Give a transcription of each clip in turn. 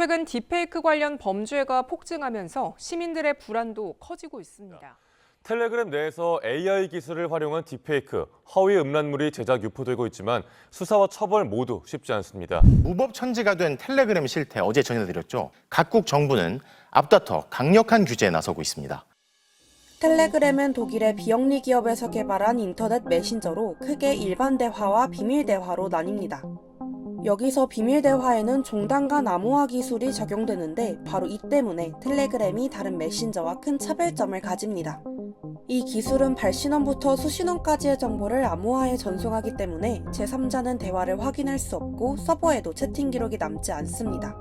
최근 딥페이크 관련 범죄가 폭증하면서 시민들의 불안도 커지고 있습니다. 텔레그램 내에서 AI 기술을 활용한 딥페이크, 허위 음란물이 제작 유포되고 있지만 수사와 처벌 모두 쉽지 않습니다. 무법 천지가 된 텔레그램 실태 어제 전해드렸죠. 각국 정부는 앞다퉈 강력한 규제에 나서고 있습니다. 텔레그램은 독일의 비영리 기업에서 개발한 인터넷 메신저로 크게 일반 대화와 비밀 대화로 나뉩니다. 여기서 비밀 대화에는 종단간 암호화 기술이 적용되는데 바로 이 때문에 텔레그램이 다른 메신저와 큰 차별점을 가집니다. 이 기술은 발신원부터 수신원까지의 정보를 암호화에 전송하기 때문에 제3자는 대화를 확인할 수 없고 서버에도 채팅 기록이 남지 않습니다.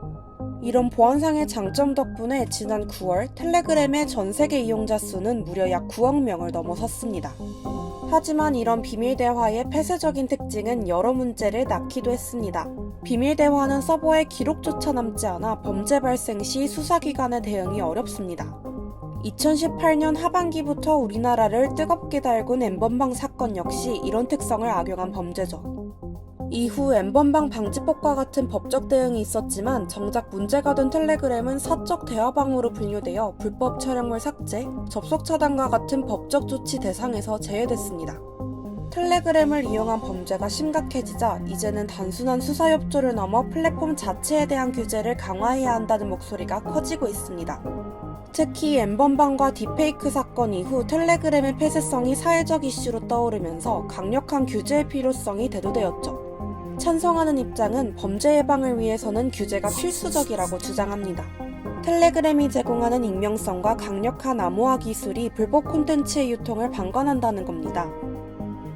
이런 보안상의 장점 덕분에 지난 9월 텔레그램의 전 세계 이용자 수는 무려 약 9억 명을 넘어섰습니다. 하지만 이런 비밀 대화의 폐쇄적인 특징은 여러 문제를 낳기도 했습니다. 비밀 대화는 서버에 기록조차 남지 않아 범죄 발생 시 수사기관의 대응이 어렵습니다. 2018년 하반기부터 우리나라를 뜨겁게 달군 엠번방 사건 역시 이런 특성을 악용한 범죄죠. 이후 엠번방 방지법과 같은 법적 대응이 있었지만 정작 문제가 된 텔레그램은 사적 대화방으로 분류되어 불법 촬영물 삭제, 접속 차단과 같은 법적 조치 대상에서 제외됐습니다. 텔레그램을 이용한 범죄가 심각해지자 이제는 단순한 수사 협조를 넘어 플랫폼 자체에 대한 규제를 강화해야 한다는 목소리가 커지고 있습니다. 특히 엠번방과 딥페이크 사건 이후 텔레그램의 폐쇄성이 사회적 이슈로 떠오르면서 강력한 규제의 필요성이 대두되었죠. 찬성하는 입장은 범죄 예방을 위해서는 규제가 필수적이라고 주장합니다. 텔레그램이 제공하는 익명성과 강력한 암호화 기술이 불법 콘텐츠의 유통을 방관한다는 겁니다.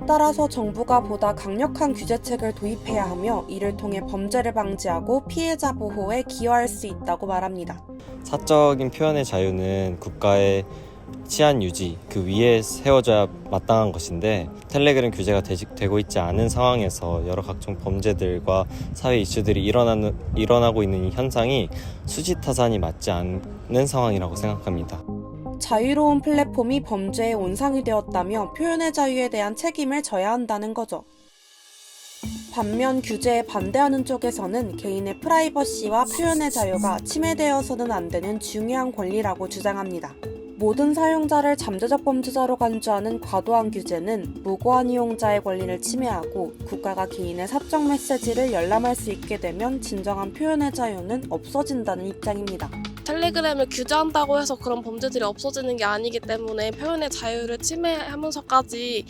따라서 정부가 보다 강력한 규제책을 도입해야 하며 이를 통해 범죄를 방지하고 피해자 보호에 기여할 수 있다고 말합니다. 사적인 표현의 자유는 국가의 치안 유지 그 위에 세워져야 마땅한 것인데 텔레그램 규제가 되, 고 있지 않은 상황에서 여러 각종 범죄들과 사회 이슈들이 일어나는, 일어나고 있는 이 현상이 수지타산이 맞지 않는 상황이라고 생각합니다. 자유로운 플랫폼이 범죄의 온상이 되었다며 표현의 자유에 대한 책임을 져야 한다는 거죠. 반면 규제에 반대하는 쪽에서는 개인의 프라이버시와 표현의 자유가 침해되어서는 안 되는 중요한 권리라고 주장합니다. 모든 사용자를 잠재적 범죄자로 간주하는 과도한 규제는 무고한 이용자의 권리를 침해하고 국가가 개인의 사적 메시지를 열람할 수 있게 되면 진정한 표현의 자유는 없어진다는 입장입니다. 텔레그램을 규제한다고 해서 그런 범죄들이 없어지는 게 아니기 때문에 표현의 자유를 침해하면서까지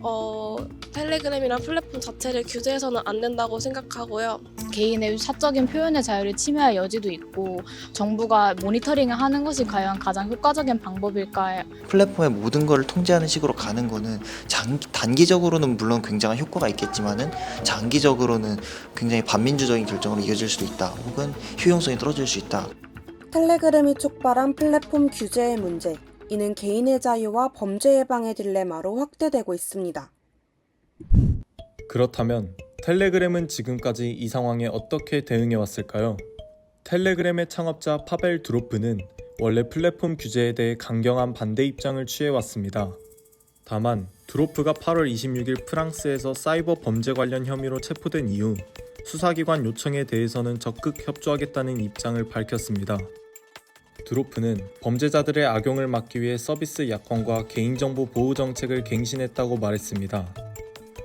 어, 텔레그램이란 플랫폼 자체를 규제해서는 안 된다고 생각하고요. 개인의 사적인 표현의 자유를 침해할 여지도 있고 정부가 모니터링을 하는 것이 과연 가장 효과적인 방법일까요? 플랫폼의 모든 것을 통제하는 식으로 가는 거는 장, 단기적으로는 물론 굉장한 효과가 있겠지만은 장기적으로는 굉장히 반민주적인 결정으로 이어질 수도 있다. 혹은 효용성이 떨어질 수 있다. 텔레그램이 촉발한 플랫폼 규제의 문제. 이는 개인의 자유와 범죄 예방의 딜레마로 확대되고 있습니다. 그렇다면 텔레그램은 지금까지 이 상황에 어떻게 대응해 왔을까요? 텔레그램의 창업자 파벨 드로프는 원래 플랫폼 규제에 대해 강경한 반대 입장을 취해 왔습니다. 다만 드로프가 8월 26일 프랑스에서 사이버 범죄 관련 혐의로 체포된 이후 수사기관 요청에 대해서는 적극 협조하겠다는 입장을 밝혔습니다. 드로프는 범죄자들의 악용을 막기 위해 서비스 약관과 개인정보 보호 정책을 갱신했다고 말했습니다.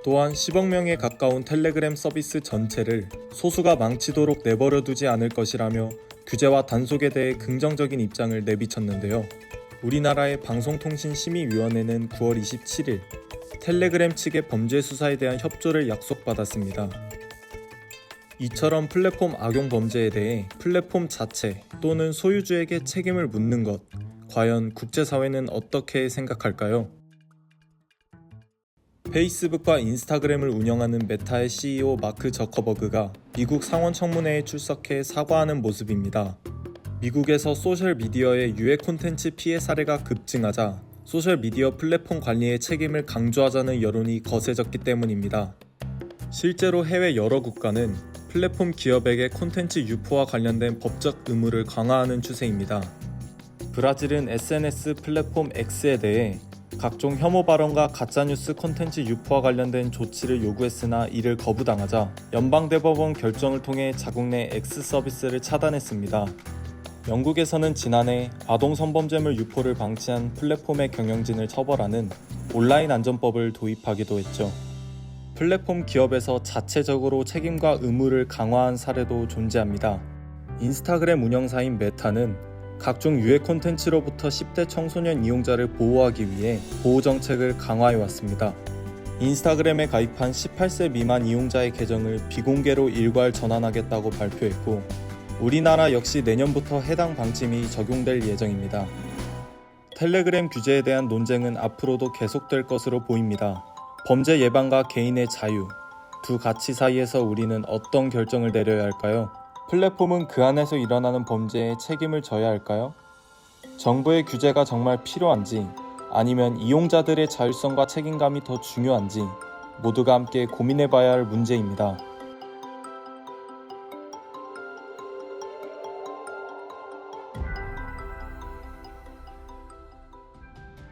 또한 10억 명에 가까운 텔레그램 서비스 전체를 소수가 망치도록 내버려 두지 않을 것이라며 규제와 단속에 대해 긍정적인 입장을 내비쳤는데요. 우리나라의 방송통신심의위원회는 9월 27일 텔레그램 측의 범죄 수사에 대한 협조를 약속받았습니다. 이처럼 플랫폼 악용 범죄에 대해 플랫폼 자체 또는 소유주에게 책임을 묻는 것, 과연 국제사회는 어떻게 생각할까요? 페이스북과 인스타그램을 운영하는 메타의 CEO 마크 저커버그가 미국 상원 청문회에 출석해 사과하는 모습입니다. 미국에서 소셜미디어의 유해 콘텐츠 피해 사례가 급증하자 소셜미디어 플랫폼 관리의 책임을 강조하자는 여론이 거세졌기 때문입니다. 실제로 해외 여러 국가는 플랫폼 기업에게 콘텐츠 유포와 관련된 법적 의무를 강화하는 추세입니다. 브라질은 SNS 플랫폼 X에 대해 각종 혐오 발언과 가짜뉴스 콘텐츠 유포와 관련된 조치를 요구했으나 이를 거부당하자 연방대법원 결정을 통해 자국 내 X 서비스를 차단했습니다. 영국에서는 지난해 아동 성범죄물 유포를 방치한 플랫폼의 경영진을 처벌하는 온라인 안전법을 도입하기도 했죠. 플랫폼 기업에서 자체적으로 책임과 의무를 강화한 사례도 존재합니다. 인스타그램 운영사인 메타는 각종 유해 콘텐츠로부터 10대 청소년 이용자를 보호하기 위해 보호 정책을 강화해 왔습니다. 인스타그램에 가입한 18세 미만 이용자의 계정을 비공개로 일괄 전환하겠다고 발표했고 우리나라 역시 내년부터 해당 방침이 적용될 예정입니다. 텔레그램 규제에 대한 논쟁은 앞으로도 계속될 것으로 보입니다. 범죄 예방과 개인의 자유 두 가치 사이에서 우리는 어떤 결정을 내려야 할까요? 플랫폼은 그 안에서 일어나는 범죄에 책임을 져야 할까요? 정부의 규제가 정말 필요한지 아니면 이용자들의 자율성과 책임감이 더 중요한지 모두가 함께 고민해 봐야 할 문제입니다.